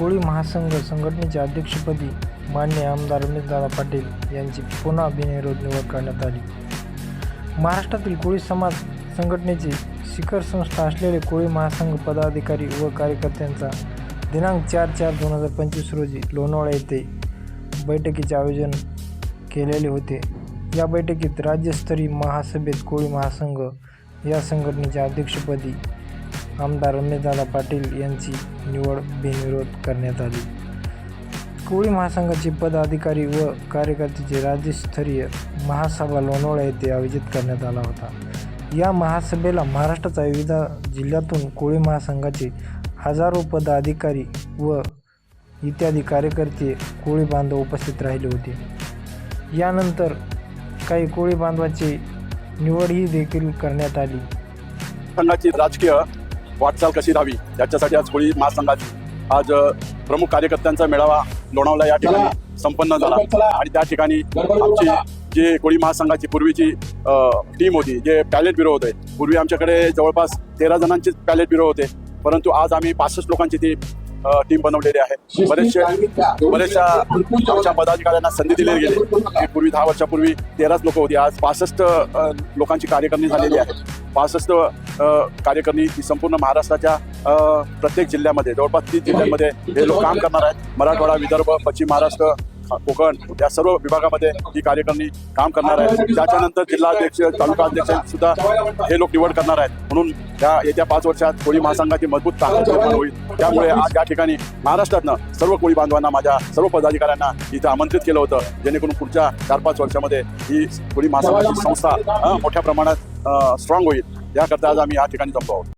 कोळी महासंघ संघटनेचे अध्यक्षपदी मान्य आमदार रमेशदादा पाटील यांची पुन्हा बिनविरोध निवड करण्यात आली. महाराष्ट्रातील कोळी समाज संघटनेची शिखर संस्था असलेले कोळी महासंघ पदाधिकारी व कार्यकर्त्यांचा दिनांक चार चार दोन हजार पंचवीस रोजी लोणावळा येथे बैठकीचे आयोजन केलेले होते. या बैठकीत राज्यस्तरीय महासभेत कोळी महासंघ या संघटनेच्या अध्यक्षपदी आमदार रमेशदादा पाटील यांची निवड बिनविरोध करण्यात आली. कोळी महासंघाचे पदाधिकारी व कार्यकर्त्याचे राज्यस्तरीय महासभा लोणावळा येथे आयोजित करण्यात आला होता. या महासभेला महाराष्ट्राच्या विविध जिल्ह्यातून कोळी महासंघाचे हजारो पदाधिकारी व इत्यादी कार्यकर्ते कोळी बांधव उपस्थित राहिले होते. यानंतर काही कोळी बांधवाची निवडही देखील करण्यात आली. संघाची राजकीय वाटचाल कशी राहावी याच्यासाठी आज कोळी महासंघाची आज प्रमुख कार्यकर्त्यांचा मेळावा लोणावळा या ठिकाणी संपन्न झाला. आणि त्या ठिकाणी आमची जी कोळी महासंघाची पूर्वीची टीम होती जे पॅलेट ब्युरो होते. पूर्वी आमच्याकडे जवळपास तेरा जणांचे पॅलेट ब्युरो होते. परंतु आज आम्ही पासष्ट लोकांची ती टीम बनवलेली आहे. बरेचसे बरेचशा आमच्या पदाधिकाऱ्यांना संधी दिली गेली. पूर्वी दहा वर्षापूर्वी तेराच लोक होती. आज पासष्ट लोकांची कार्यकारिणी झालेली आहे. पासष्ट कार्यकर्णी ही संपूर्ण महाराष्ट्राच्या प्रत्येक जिल्ह्यामध्ये जवळपास तीस जिल्ह्यांमध्ये हे लोक काम करणार आहेत. मराठवाडा विदर्भ पश्चिम महाराष्ट्र कोकण या सर्व विभागामध्ये ही कार्यकर्णी काम करणार आहे त्याच्यानंतर जिल्हाध्यक्ष तालुका अध्यक्ष सुद्धा हे लोक निवड करणार आहेत. म्हणून या येत्या पाच वर्षात कोळी महासंघाची मजबूत ताकद निर्माण होईल. त्यामुळे आज या ठिकाणी महाराष्ट्रातनं सर्व कोळी बांधवांना माझ्या सर्व पदाधिकाऱ्यांना इथं आमंत्रित केलं होतं. जेणेकरून पुढच्या चार पाच वर्षामध्ये ही कोळी महासंघाची संस्था मोठ्या प्रमाणात स्ट्रॉंग होईल. याकरता आज आम्ही या ठिकाणी जमलो आहोत.